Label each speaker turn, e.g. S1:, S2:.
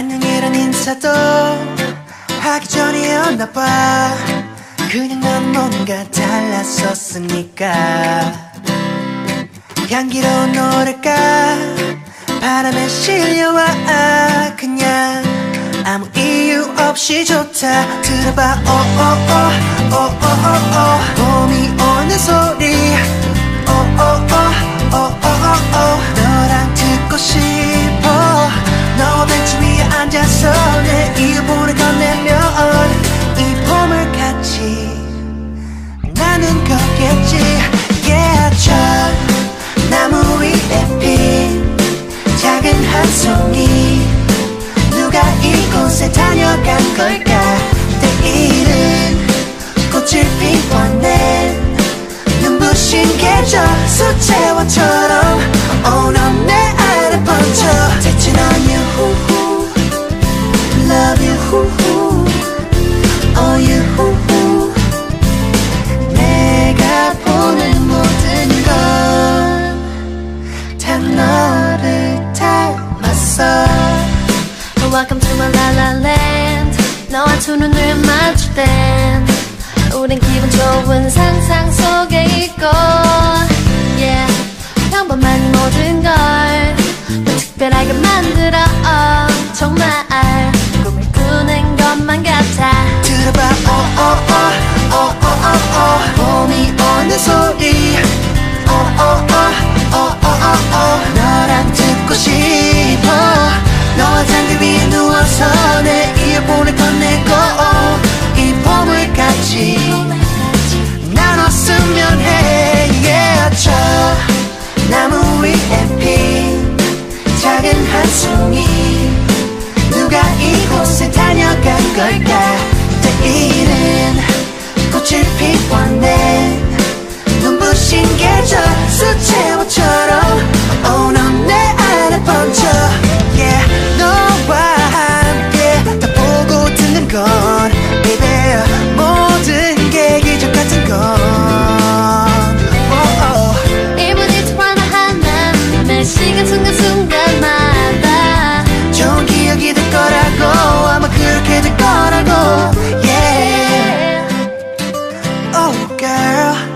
S1: 안녕이란 인사도 하기 전이었나 봐. 그냥 넌 뭔가 달랐었으니까. 향기로운 노래가 바람에 실려와 그냥 아무 이유 없이 좋다. 들어봐 오오오 오오오오 봄이 나는 거겠지. Yeah 저 나무 위에 핀 작은 한 송이. 누가 이곳에 다녀간 걸까? 내일은 꽃을 피워낸 눈부신 계절 수채화처럼 오넌내 안에 번져. 대체 넌 you 후
S2: Welcome to my la la land 너와 두 눈을 맞출 땐 우린 기분 좋은 상상 속
S1: 다녀간 걸까 내일은 꽃을 피워낸 Oh, girl.